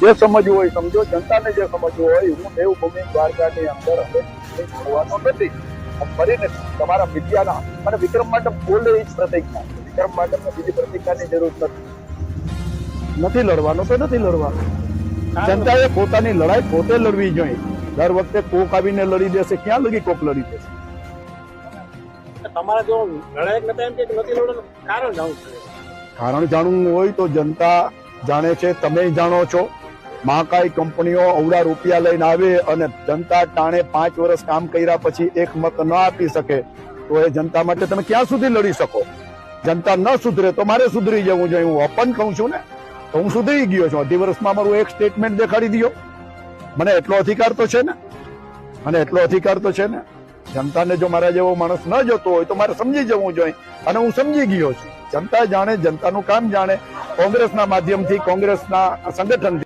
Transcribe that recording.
જે સમજવું હોય સમજો. જનતાને જે સમજવું હોય હું દેવભૂમિ દ્વારકાની અંદર હવે જોવાનો નથી. ફરીને તમારા મીડિયાના અને વિક્રમ માટે બોલે એ જ પ્રતિજ્ઞા. વિક્રમ માટે બીજી પ્રતિજ્ઞાની જરૂર નથી. નથી લડવાનું તો નથી લડવાનું. જનતાએ પોતાની લડાઈ પોતે લડવી જોઈએ. દર વખતે કોક આવીને લડી દેશે ક્યાં લગી કોક લડી દેશે? તમારા જો લડાયક નતા એમ કે નથી લડવાનું કારણ જાણવું કારણ જાણવું હોય તો જનતા જાણે છે તમે જાણો છો. મહાકાય કંપનીઓ અવડા રૂપિયા લઈને આવે અને જનતા ટાણે પાંચ વર્ષ કામ કર્યા પછી એક મત ન આપી શકે, તો એ જનતા માટે તમે ક્યાં સુધી લડી શકો? જનતા ન સુધરે તો મારે સુધરી જવું જોઈએ. હું અપન કહું છું ને, તો હું સુધરી ગયો છું. અઢી વર્ષમાં મારું એક સ્ટેટમેન્ટ દેખાડી દો મને એટલો અધિકાર તો છે ને? મને એટલો અધિકાર તો છે ને? જનતાને જો મારા જેવો માણસ ન જતો હોય તો મારે સમજી જવું જોઈએ. અને હું સમજી ગયો છું. જનતા જાણે, જનતાનું કામ જાણે. કોંગ્રેસના માધ્યમથી કોંગ્રેસના સંગઠનથી